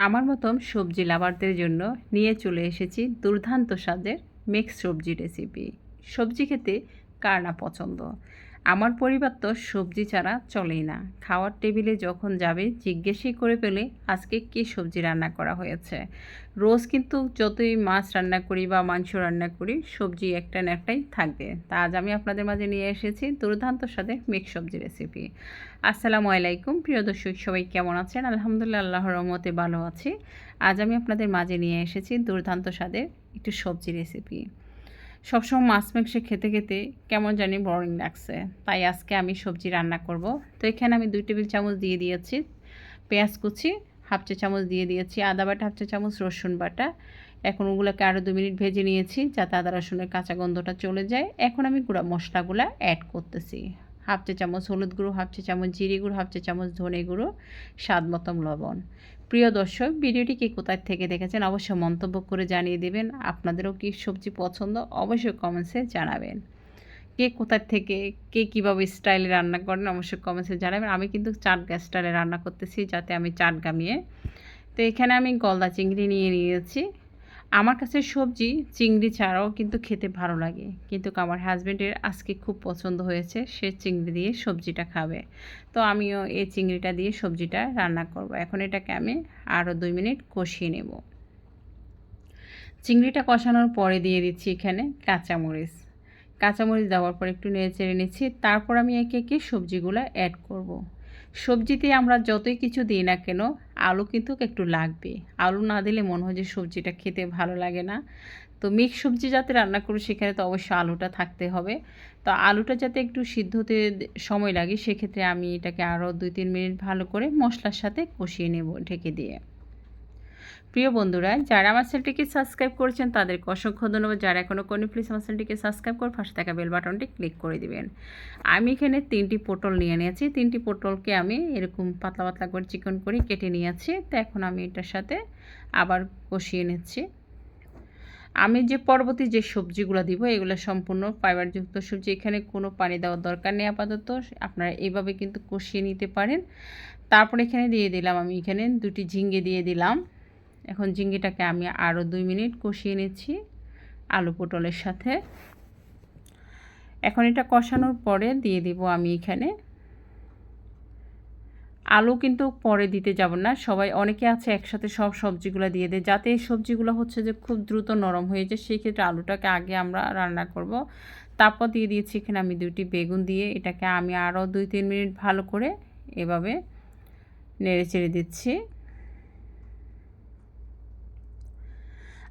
আমার মতন সবজি লাভারদের জন্য নিয়ে চলে এসেছি দুর্দান্ত স্বাদের মিক্স সবজি রেসিপি সবজি খেতে কার না পছন্দ? আমার পরিবার তো সবজি ছাড়া চলেই না। খাওয়ার টেবিলে যখন যাবে, জিজ্ঞেসই করে পেলে আজকে কী সবজি রান্না করা হয়েছে। রোজ কিন্তু যতই মাছ রান্না করি বা মাংস রান্না করি, সবজি একটা না একটাই থাকবে। তা আজ আমি আপনাদের মাঝে নিয়ে এসেছি দুর্দান্ত স্বাদের মিক্স সবজি রেসিপি আসসালামু আলাইকুম। প্রিয় দর্শক, সবাই কেমন আছেন? আলহামদুলিল্লাহ, আল্লাহর রহমতে ভালো আছি। আজ আমি আপনাদের মাঝে নিয়ে এসেছি দুর্দান্ত স্বাদের একটু সবজি রেসিপি সবসময় মাছ মাংস খেতে খেতে কেমন জানি বোরিং লাগছে। তাই আজকে আমি সবজি রান্না করব। তো এখানে আমি দুই টেবিল চামচ দিয়ে দিয়েছি পেঁয়াজ কুচি, হাফ চা চামচ দিয়ে দিয়েছি আদা বাটা, হাফ চা চামচ রসুন বাটা। এখন ওগুলোকে আরও দু মিনিট ভেজে নিয়েছি যাতে আদা রসুনের কাঁচা গন্ধটা চলে যায়। এখন আমি গুঁড়া মশলাগুলো অ্যাড করতেছি। হাফ চা চামচ হলুদ গুঁড়ো, হাফ চা চামচ জিরে গুঁড়ো, হাফ চা চামচ ধনে গুঁড়ো, স্বাদ মতন লবণ। প্রিয় দর্শক, ভিডিওটি কে কোথায় থেকে দেখেছেন অবশ্যই মন্তব্য করে জানিয়ে দেবেন। আপনাদেরও কি সবজি পছন্দ অবশ্যই কমেন্টসে জানাবেন। কে কোথার থেকে, কে কীভাবে স্টাইলে রান্না করেন অবশ্যই কমেন্টসে জানাবেন। আমি কিন্তু চাট গ্যাস স্টাইলে রান্না করতেছি, যাতে আমি চাট গামিয়ে তো এখানে আমি গলদা চিংড়ি নিয়ে নিয়েছি। আমার কাছে সবজি, চিংড়ি ছাড়াও কিন্তু খেতে ভালো লাগে। কিন্তু আমার হাজব্যান্ডের আজকে খুব পছন্দ হয়েছে, সে চিংড়ি দিয়ে সবজিটা খাবে। তো আমিও এই চিংড়িটা দিয়ে সবজিটা রান্না করব। এখন এটাকে আমি আরও দুই মিনিট কষিয়ে নেব। চিংড়িটা কষানোর পরে দিয়ে দিচ্ছি এখানে কাঁচামরিচ। কাঁচামরিচ দেওয়ার পর একটু নেড়ে চেড়ে নিচ্ছি। তারপর আমি একে একে সবজিগুলো অ্যাড করব। সবজিতে আমরা যতই কিছু দিই না কেন, আলু কিন্তু একটু লাগবে। আলু না দিলে মনে হয় যে সবজিটা খেতে ভালো লাগে না। তো মিক্স সবজি যাতে রান্না করি সেখানে তো অবশ্যই আলুটা থাকতে হবে। তো আলুটা যাতে একটু সিদ্ধ হতে সময় লাগে, সেক্ষেত্রে আমি এটাকে আরও দুই তিন মিনিট ভালো করে মশলার সাথে কষিয়ে নেব ঢেকে দিয়ে। প্রিয় বন্ধুরা, যারা আমার চ্যানেলটিকে সাবস্ক্রাইব করেছেন, তাদেরকে অসংখ্য ধন্যবাদ। যারা এখনও কোনো প্লিজ আমার চ্যানেলটিকে সাবস্ক্রাইব করে পাশে থাকা বেল বাটনটি ক্লিক করে দিবেন। আমি এখানে তিনটি পটল নিয়ে নিয়েছি। তিনটি পটলকে আমি এরকম পাতলা পাতলা করে চিকন করে কেটে নিয়েছি। তো এখন আমি এটার সাথে আবার কষিয়ে নিচ্ছি। আমি যে পরবর্তী যে সবজিগুলো দিব, এগুলো সম্পূর্ণ ফাইবারযুক্ত সবজি। এখানে কোনো পানি দেওয়ার দরকার নেই আপাতত। আপনারা এইভাবে কিন্তু কষিয়ে নিতে পারেন। তারপর এখানে দিয়ে দিলাম, আমি এখানে দুটি ঝিঙ্গে দিয়ে দিলাম। এখন ঝিঙ্গিটাকে আমি আরও দুই মিনিট কষিয়ে নিচ্ছি আলু পটলের সাথে। এখন এটা কষানোর পরে দিয়ে দিব আমি এখানে। আলু কিন্তু পরে দিতে যাব না, সবাই অনেকে আছে একসাথে সব সবজিগুলো দিয়ে দেয়। যাতে এই সবজিগুলো হচ্ছে যে খুব দ্রুত নরম হয়ে যায়, সেই ক্ষেত্রে আলুটাকে আগে আমরা রান্না করব। তারপর দিয়ে দিয়েছি এখানে আমি দুইটি বেগুন দিয়ে এটাকে আমি আরও দুই তিন মিনিট ভালো করে এভাবে নেড়ে চেড়ে দিচ্ছি।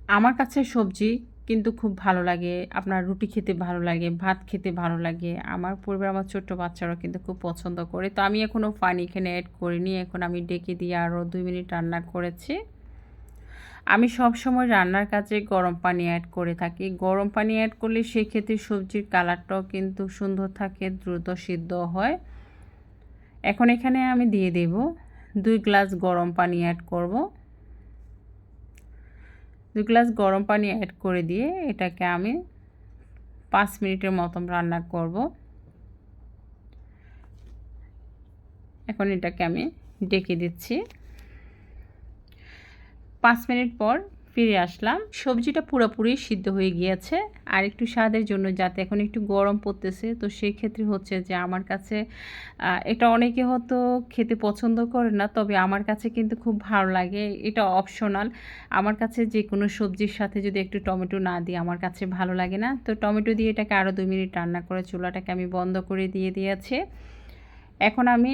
আমার কাছে সবজি কিন্তু খুব ভালো লাগে, আপনার রুটি খেতে ভালো লাগে, ভাত খেতে ভালো লাগে। আমার পরিবার, আমার ছোট্ট বাচ্চারাও কিন্তু খুব পছন্দ করে। তো আমি এখনও পানি এখানে অ্যাড করিনি, এখন আমি ডেকে দিয়ে আরও দুই মিনিট রান্না করেছি। আমি সব সময় রান্নার কাজে গরম পানি অ্যাড করে থাকি। গরম পানি অ্যাড করলে সেক্ষেত্রে সবজির কালারটাও কিন্তু সুন্দর থাকে, দ্রুত সিদ্ধ হয়। এখন এখানে আমি দিয়ে দেব দুই গ্লাস গরম পানি অ্যাড করব। দুই গ্লাস গরম পানি অ্যাড করে দিয়ে এটাকে আমি পাঁচ মিনিটের মতন রান্না করব। এখন এটাকে আমি ডেকে দিচ্ছি। পাঁচ মিনিট পর ফিরে আসলাম। সবজিটা পুরোপুরি সিদ্ধ হয়ে গিয়েছে। আর একটু স্বাদের জন্য যাতে এখন একটু গরম পড়তেছে, তো সেই ক্ষেত্রে হচ্ছে যে আমার কাছে এটা অনেকে হয়তো খেতে পছন্দ করে না, তবে আমার কাছে কিন্তু খুব ভালো লাগে। এটা অপশনাল আমার কাছে যে কোনো সবজির সাথে যদি একটু টমেটো না দিই, আমার কাছে ভালো লাগে না। তো টমেটো দিয়ে এটাকে আরও দুই মিনিট রান্না করে চুলাটাকে আমি বন্ধ করে দিয়ে দিয়েছি। এখন আমি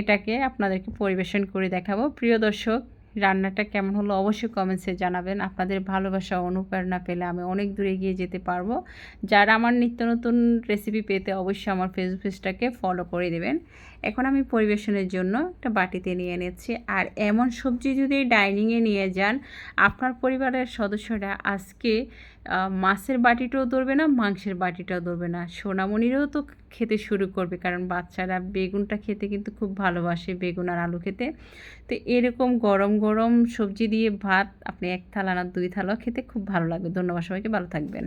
এটাকে আপনাদেরকে পরিবেশন করে দেখাবো। প্রিয় দর্শক রান্নাটা কেমন হলো অবশ্যই কমেন্টসে জানাবেন। আপনাদের ভালোবাসা অনুপ্রেরণা পেলে আমি অনেক দূরে এগিয়ে যেতে পারব। যারা আমার নিত্য নতুন রেসিপি পেতে অবশ্যই আমার ফেসবুক পেজটাকে ফলো করে দেবেন। এখন আমি পরিবেশনের জন্য একটা বাটিতে নিয়ে নিচ্ছি আর এমন সবজি যদি ডাইনিংয়ে নিয়ে যান, আপনার পরিবারের সদস্যরা আজকে মাছের বাটিটাও ধরবে না, মাংসের বাটিটাও ধরবে না। সোনামণিরও তো খেতে শুরু করবে। কারণ বাচ্চারা বেগুনটা খেতে কিন্তু খুব ভালোবাসে, বেগুন আর আলু খেতে। তো এরকম গরম গরম সবজি দিয়ে ভাত, আপনি এক থালা না দুই থালা খেতে খুব ভালো লাগবে। ধন্যবাদ সবাইকে, ভালো থাকবেন।